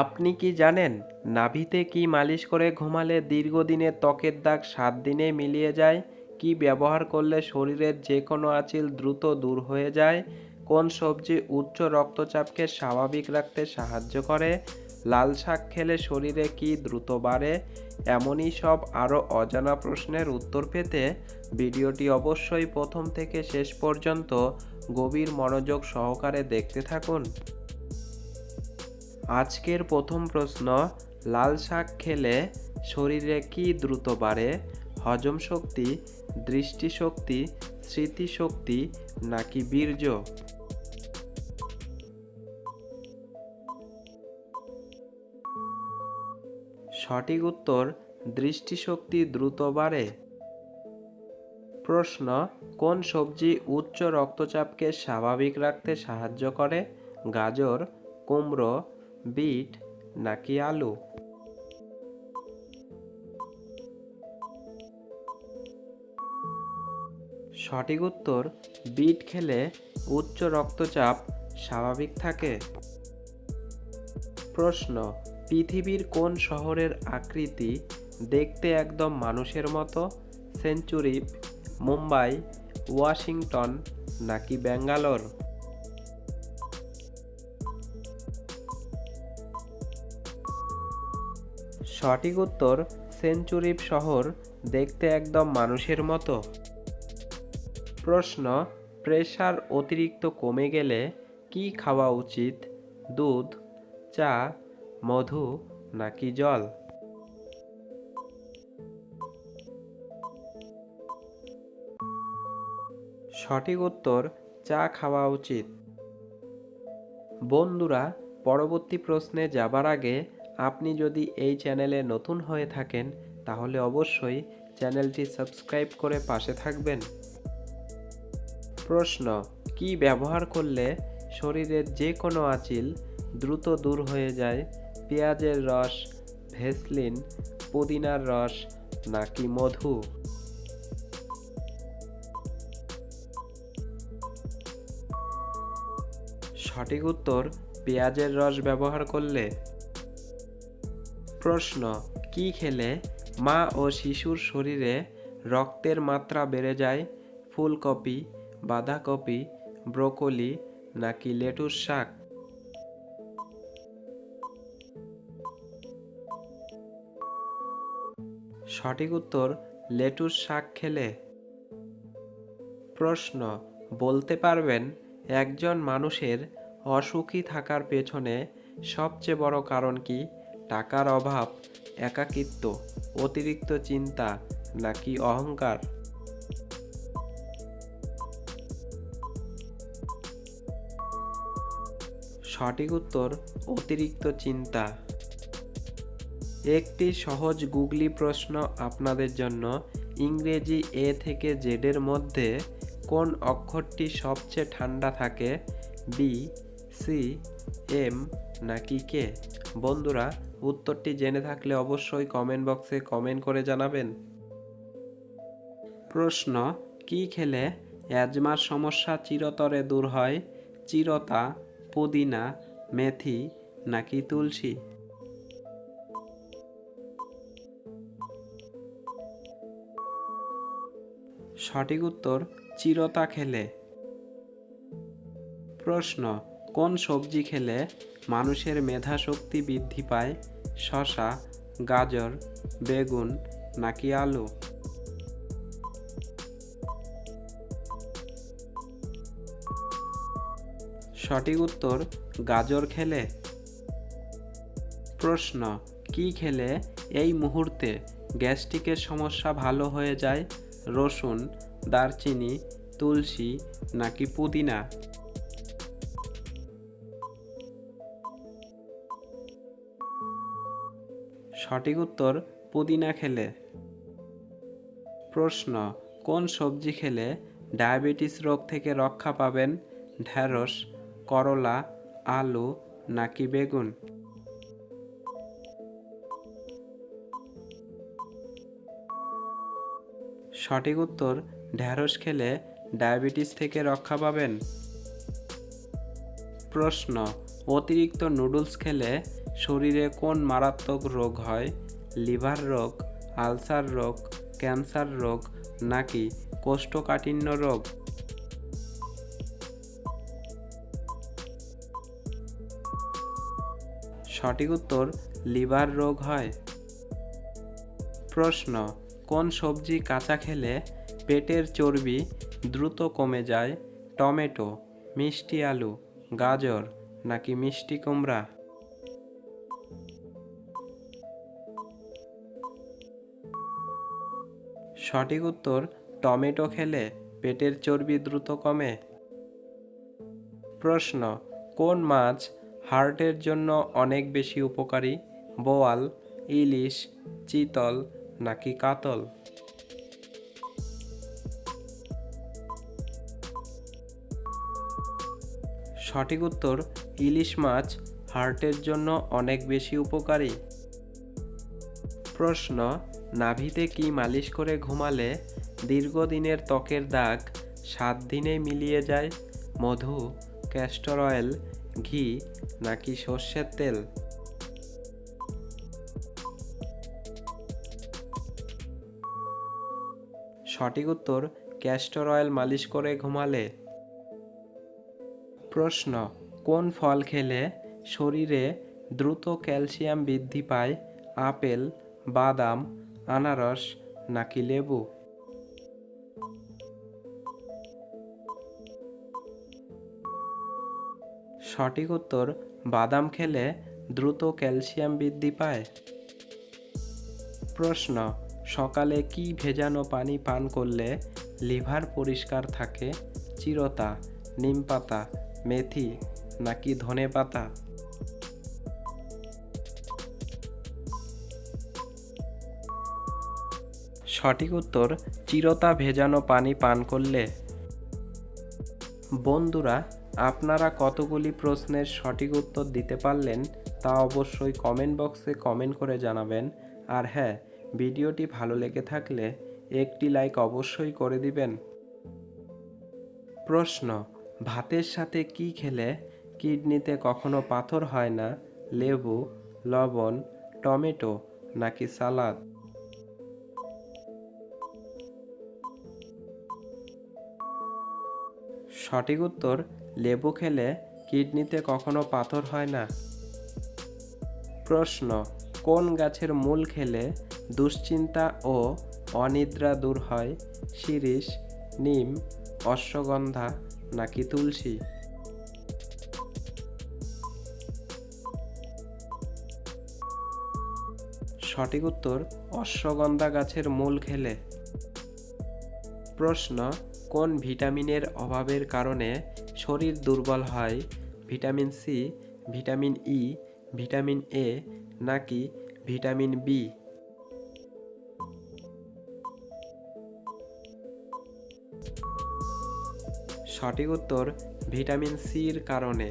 আপনি কি জানেন নাভিতে কি মালিশ করে ঘুমালে দীর্ঘদিনের ত্বকের দাগ সাত দিনে মিলিয়ে যায়? কি ব্যবহার করলে শরীরের যে কোনো আঁচিল দ্রুত দূর হয়ে যায়? কোন সবজি উচ্চ রক্তচাপকে স্বাভাবিক রাখতে সাহায্য করে? লাল শাক খেলে শরীরে কি দ্রুত বাড়ে? এমনই সব আরও অজানা প্রশ্নের উত্তর পেতে ভিডিওটি অবশ্যই প্রথম থেকে শেষ পর্যন্ত গভীর মনোযোগ সহকারে দেখতে থাকুন। আজকের প্রথম প্রশ্ন, লাল শাক খেলে শরীরে কি দ্রুত বাড়ে? হজম শক্তি, দৃষ্টিশক্তি, স্মৃতিশক্তি নাকি বীর্য? সঠিক উত্তর, দৃষ্টিশক্তি দ্রুত বাড়ে। প্রশ্ন, কোন সবজি উচ্চ রক্তচাপকে স্বাভাবিক রাখতে সাহায্য করে? গাজর, কুমড়ো বিট নাকি আলু? সঠিক উত্তর, বিট খেলে উচ্চ রক্তচাপ স্বাভাবিক থাকে। প্রশ্ন, পৃথিবীর কোন শহরের আকৃতি দেখতে একদম মানুষের মতো? সেঞ্চুরি, মুম্বাই, ওয়াশিংটন নাকি ব্যাঙ্গালোর? সঠিক উত্তর সেঞ্চুরিপ শহর দেখতে একদম মানুষের মতো। প্রশ্ন প্রেশার অতিরিক্ত কমে গেলে কি খাওয়া উচিত? দুধ, চা, মধু নাকি জল? সঠিক উত্তর, চা খাওয়া উচিত। বন্ধুরা, পরবর্তী প্রশ্নে যাবার আগে আপনি যদি এই চ্যানেলে নতুন হয়ে থাকেন, তাহলে অবশ্যই চ্যানেলটি সাবস্ক্রাইব করে পাশে থাকবেন। প্রশ্ন, কি ব্যবহার করলে শরীরের যে কোনো আঁচিল দ্রুত দূর হয়ে যায়? পেঁয়াজের রস, ভেসলিন, পুদিনার রস নাকি মধু? সঠিক উত্তর, পেঁয়াজের রস ব্যবহার করলে। প্রশ্ন, কি খেলে মা ও শিশুর শরীরে রক্তের মাত্রা বেড়ে যায়? ফুলকপি, বাঁধাকপি, ব্রোকলি নাকি লেটুস শাক? সঠিক উত্তর লেটুস শাক খেলে। প্রশ্ন, বলতে পারবেন একজন মানুষের অসুখী থাকার পেছনে সবচেয়ে বড় কারণ কি? টাকার অভাব, একাকিত্ব, অতিরিক্ত চিন্তা নাকি অহংকার? সঠিক উত্তর, অতিরিক্ত চিন্তা। একটি সহজ গুগলি প্রশ্ন আপনাদের জন্য, ইংরেজি এ থেকে জেডের মধ্যে কোন অক্ষরটি সবচেয়ে ঠান্ডা থাকে? বি, সি, এম নাকি কে? বন্ধুরা উত্তরটি জেনে থাকলে অবশ্যই কমেন্ট বক্সে কমেন্ট করে জানাবেন। প্রশ্ন, কি খেলে অ্যাজমার সমস্যা চিরতরে দূর হয়? চিরতা, পুদিনা, মেথি নাকি তুলসী? সঠিক উত্তর, চিরতা খেলে। প্রশ্ন কোন সবজি খেলে মানুষের মেধা শক্তি বৃদ্ধি পায়? শশা গাজর, বেগুন নাকি আলু? সঠিক উত্তর, গাজর খেলে। প্রশ্ন, কি খেলে এই মুহূর্তে গ্যাস্ট্রিকের সমস্যা ভালো হয়ে যায়? রসুন, দারচিনি, তুলসী নাকি পুদিনা? সঠিক উত্তর পুদিনা খেলে। প্রশ্ন, কোন সবজি খেলে ডায়াবেটিস রোগ থেকে রক্ষা পাবেন ঢ্যাঁড়স করলা, আলু নাকি বেগুন? সঠিক উত্তর ঢ্যাঁড়স খেলে ডায়াবেটিস থেকে রক্ষা পাবেন। প্রশ্ন, অতিরিক্ত নুডলস খেলে শরীরে কোন মারাত্মক রোগ হয়? লিভার রোগ, আলসার রোগ, ক্যান্সার রোগ, নাকি কোষ্ঠকাঠিন্য রোগ? সঠিক উত্তর, লিভার রোগ হয়। প্রশ্ন, কোন সবজি কাঁচা খেলে পেটের চর্বি দ্রুত কমে যায়? টমেটো, মিষ্টি আলু, গাজর, নাকি মিষ্টি কুমড়া? সঠিক উত্তর, টমেটো খেলে পেটের চর্বি দ্রুত কমে। প্রশ্ন, কোন মাছ হার্টের জন্য অনেক বেশি উপকারী, বোয়াল, ইলিশ, চিতল নাকি কাতল? সঠিক উত্তর, ইলিশ মাছ হার্টের জন্য অনেক বেশি উপকারী। প্রশ্ন নাভিতে কি মালিশ করে ঘুমালে দীর্ঘদিনের ত্বকের দাগ সাত দিনে মিলিয়ে যায়? মধু ক্যাস্টর অয়েল ঘি নাকি সর্ষের তেল? সঠিক উত্তর ক্যাস্টর অয়েল মালিশ করে ঘুমালে। প্রশ্ন, কোন ফল খেলে শরীরে দ্রুত ক্যালসিয়াম বৃদ্ধি পায়? আপেল, বাদাম আনারস, নাকি লেবু? সঠিক উত্তর, বাদাম খেলে দ্রুত ক্যালসিয়াম বৃদ্ধি পায়। প্রশ্ন, সকালে কি ভেজানো পানি পান করলে লিভার পরিষ্কার থাকে? চিরতা, নিম পাতা, মেথি, নাকি ধনে পাতা? সঠিক উত্তর, চিরতা ভেজানো পানি পান করলে। বন্ধুরা, আপনারা কতগুলি প্রশ্নের সঠিক উত্তর দিতে পারলেন তা অবশ্যই কমেন্ট বক্সে কমেন্ট করে জানাবেন। আর হ্যাঁ ভিডিওটি ভালো লেগে থাকলে একটি লাইক অবশ্যই করে দিবেন। প্রশ্ন, ভাতের সাথে কি খেলে? কিডনিতে কখনো পাথর হয় না? লেবু, লবণ, টমেটো নাকি সালাদ? সঠিক উত্তর, লেবু খেলে কিডনিতে কখনো পাথর হয় না। প্রশ্ন, কোন গাছের মূল খেলে দুশ্চিন্তা ও অনিদ্রা দূর হয়? শিরীষ, নিম, অশ্বগন্ধা নাকি তুলসী? সঠিক উত্তর, অশ্বগন্ধা গাছের মূল খেলে। প্রশ্ন কোন ভিটামিনের অভাবের কারণে শরীর দুর্বল হয়? Vitamin C, vitamin E, vitamin A, নাকি ভিটামিন বি? সঠিক উত্তর, ভিটামিন সির কারণে।